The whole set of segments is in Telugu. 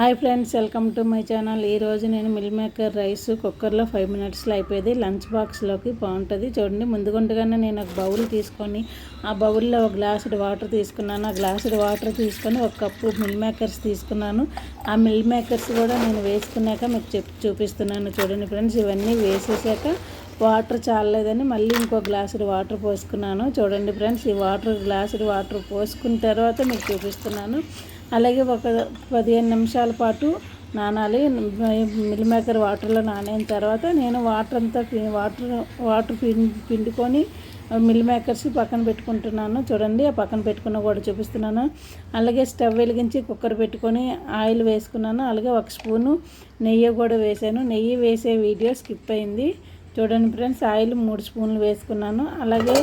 Hi friends welcome to my channel. ఈరోజు నేను మిల్ మేకర్ రైస్ కుక్కర్లో ఫైవ్ మినిట్స్లో అయిపోయింది. లంచ్ బాక్స్లోకి బాగుంటుంది. చూడండి ముందుగుండగానే నేను ఒక బౌల్ తీసుకొని ఆ బౌల్లో ఒక గ్లాసుడ్ వాటర్ తీసుకున్నాను. ఆ గ్లాసుడ్ వాటర్ తీసుకొని ఒక కప్పు మిల్ మేకర్స్ తీసుకున్నాను. ఆ మిల్ మేకర్స్ కూడా నేను వేసుకున్నాక మీకు చెప్పి చూపిస్తున్నాను. చూడండి ఫ్రెండ్స్ ఇవన్నీ వేసేసాక వాటర్ చాలలేదని మళ్ళీ ఇంకో గ్లాసుడు వాటర్ పోసుకున్నాను. చూడండి ఫ్రెండ్స్ ఈ వాటర్ గ్లాసుడు వాటర్ పోసుకున్న తర్వాత మీకు చూపిస్తున్నాను. అలాగే ఒక పదిహేను నిమిషాల పాటు నానాలి మిల్ మేకర్ వాటర్లో నానైన తర్వాత నేను వాటర్ అంతా వాటర్ వాటర్ పిండుకొని మిల్ మేకర్స్ పక్కన పెట్టుకుంటున్నాను. చూడండి ఆ పక్కన పెట్టుకున్న కూడా చూపిస్తున్నాను. అలాగే స్టవ్ వెలిగించి కుక్కర్ పెట్టుకొని ఆయిల్ వేసుకున్నాను. అలాగే ఒక స్పూను నెయ్యి కూడా వేసాను నెయ్యి వేసే వీడియో స్కిప్ అయింది. చూడండి ఫ్రెండ్స్ ఆయిల్ మూడు స్పూన్లు వేసుకున్నాను. అలాగే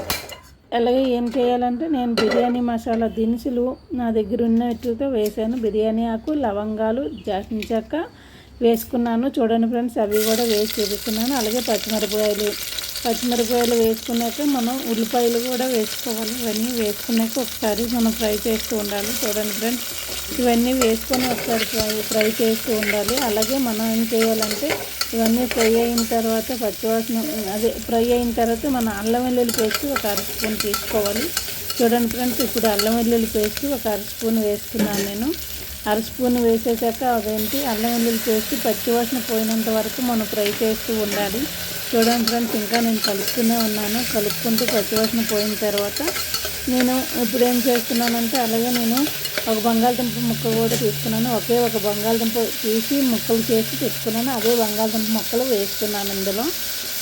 అలాగే ఏం చేయాలంటే నేను బిర్యానీ మసాలా దినుసులు నా దగ్గర ఉన్నట్టుతో వేసాను బిర్యానీ ఆకు లవంగాలు జాస్మిన్ చెక్క వేసుకున్నాను. చూడండి ఫ్రెండ్స్ అవి కూడా వేసి చూపిస్తున్నాను. అలాగే పచ్చిమిరపకాయలు పచ్చిమిరపకాయలు వేసుకున్నాక మనం ఉల్లిపాయలు కూడా వేసుకోవాలి. ఇవన్నీ వేసుకున్నాక ఒకసారి మనం ఫ్రై చేస్తూ ఉండాలి. చూడండి ఫ్రెండ్స్. ఇవన్నీ వేసుకొని ఒకసారి ఫ్రై ఫ్రై చేస్తూ ఉండాలి. అలాగే మనం ఏం చేయాలంటే ఇవన్నీ ఫ్రై అయిన తర్వాత పచ్చివాసన అదే ఫ్రై అయిన తర్వాత మన అల్లం వెల్లుల్లి పేస్ట్ ఒక అర స్పూన్ తీసుకోవాలి. చూడండి ఫ్రెండ్స్ ఇప్పుడు అల్లం వెల్లుల్లి పేస్ట్ ఒక అర స్పూన్ వేసుకున్నాను నేను. అర స్పూన్ వేసేసాక అదేంటి అల్లం వెల్లుల్లి పేస్ట్ పచ్చివాసన పోయినంత వరకు మనం ఫ్రై చేస్తూ ఉండాలి. చూడండి ఫ్రెండ్స్ ఇంకా నేను కలుపుతూనే ఉన్నాను. కలుపుకుంటూ పచ్చివాసన పోయిన తర్వాత నేను ఇప్పుడు ఏం చేస్తున్నానంటే అలాగే నేను ఒక బంగాళదుంప ముక్క కూడా తీసుకున్నాను. ఒకే ఒక బంగాళదుంప తీసి ముక్కలు చేసి పెట్టుకున్నాను. అదే బంగాళదుంప ముక్కలు వేసుకున్నాను ఇందులో.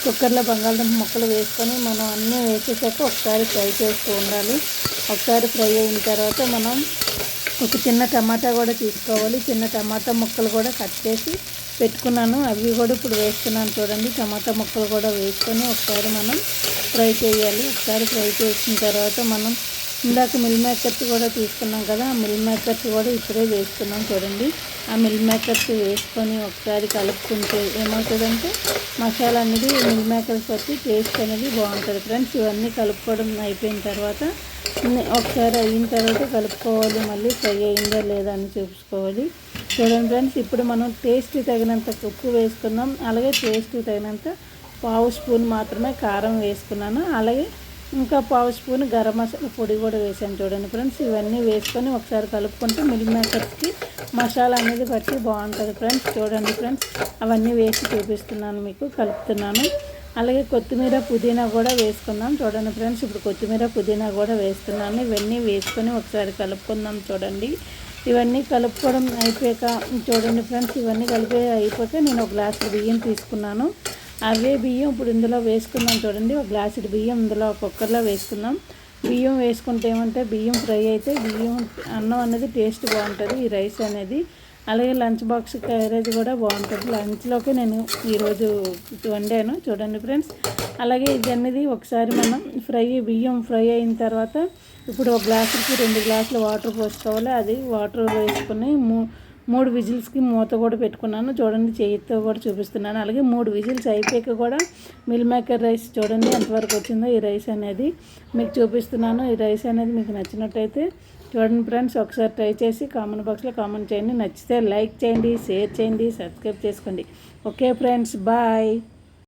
కుక్కర్లో బంగాళదుంప ముక్కలు వేసుకొని మనం అన్నీ వేసేసాక ఒకసారి ఫ్రై చేస్తూ ఉండాలి. ఒకసారి ఫ్రై అయిన తర్వాత మనం ఒక చిన్న టమాటా కూడా తీసుకోవాలి. చిన్న టమాటా ముక్కలు కూడా కట్ చేసి పెట్టుకున్నాను. అవి కూడా ఇప్పుడు వేస్తున్నాను చూడండి. టమాటా ముక్కలు కూడా వేసుకొని ఒకసారి మనం ఫ్రై చేయాలి. ఒకసారి ఫ్రై చేసిన తర్వాత మనం ఇందాక మిల్ మేకర్స్ కూడా తీసుకున్నాం కదా ఆ మిల్ మేకర్స్ కూడా ఇప్పుడే వేసుకున్నాం చూడండి. ఆ మిల్ మేకర్స్ వేసుకొని ఒకసారి కలుపుకుంటే ఏమవుతుందంటే మసాలా అనేది మిల్ మేకర్స్ వచ్చి టేస్ట్ అనేది బాగుంటుంది. ఫ్రెండ్స్ ఇవన్నీ కలుపుకోవడం అయిపోయిన తర్వాత ఒకసారి అయిన తర్వాత కలుపుకోవాలి మళ్ళీ ఫ్రై అయిందా లేదా అని చూసుకోవాలి. చూడండి ఫ్రెండ్స్ ఇప్పుడు మనం టేస్ట్ తగినంత ఉప్పు వేసుకున్నాం. అలాగే టేస్ట్ తగినంత పావు స్పూన్ మాత్రమే కారం వేసుకున్నాను. అలాగే ఇంకా పావు స్పూన్ గరం మసాలా పొడి కూడా వేసాను చూడండి ఫ్రెండ్స్. ఇవన్నీ వేసుకొని ఒకసారి కలుపుకుంటే మిల్ మేకర్స్కి మసాలా అనేది బట్టి బాగుంటుంది ఫ్రెండ్స్. చూడండి ఫ్రెండ్స్ అవన్నీ వేసి చూపిస్తున్నాను మీకు కలుపుతున్నాను. అలాగే కొత్తిమీర పుదీనా కూడా వేసుకుందాం చూడండి ఫ్రెండ్స్. ఇప్పుడు కొత్తిమీర పుదీనా కూడా వేస్తున్నాను. ఇవన్నీ వేసుకొని ఒకసారి కలుపుకుందాం చూడండి. ఇవన్నీ కలుపుకోవడం అయిపోయాక చూడండి ఫ్రెండ్స్ ఇవన్నీ కలిపి అయిపోతే నేను ఒక గ్లాస్ బియ్యం తీసుకున్నాను. అవే బియ్యం ఇప్పుడు ఇందులో వేసుకుందాం చూడండి. ఒక గ్లాసుడు బియ్యం ఇందులో కుక్కర్లో వేసుకుందాం. బియ్యం వేసుకుంటే ఏమంటే బియ్యం ఫ్రై అయితే బియ్యం అన్నం అనేది టేస్ట్ బాగుంటుంది ఈ రైస్ అనేది. అలాగే లంచ్ బాక్స్ క్యారేజ్ కూడా బాగుంటుంది. లంచ్లోకి నేను ఈరోజు వండాను చూడండి ఫ్రెండ్స్. అలాగే ఇది అనేది ఒకసారి మనం ఫ్రై బియ్యం ఫ్రై అయిన తర్వాత ఇప్పుడు ఒక గ్లాసుకి రెండు గ్లాసులు వాటర్ పోసుకోవాలి. అది వాటర్ వేసుకుని మూ మూడు విజిల్స్కి మూత కూడా పెట్టుకున్నాను. చూడండి చేతితో కూడా చూపిస్తున్నాను. అలాగే మూడు విజిల్స్ అయిపోయాక కూడా మిల్ మేకర్ రైస్ చూడండి ఎంతవరకు వచ్చిందో ఈ రైస్ అనేది మీకు చూపిస్తున్నాను. ఈ రైస్ అనేది మీకు నచ్చినట్టయితే చూడండి ఫ్రెండ్స్ ఒకసారి ట్రై చేసి కామెంట్ బాక్స్లో కామెంట్ చేయండి. నచ్చితే లైక్ చేయండి షేర్ చేయండి సబ్స్క్రైబ్ చేసుకోండి. Okay friends bye.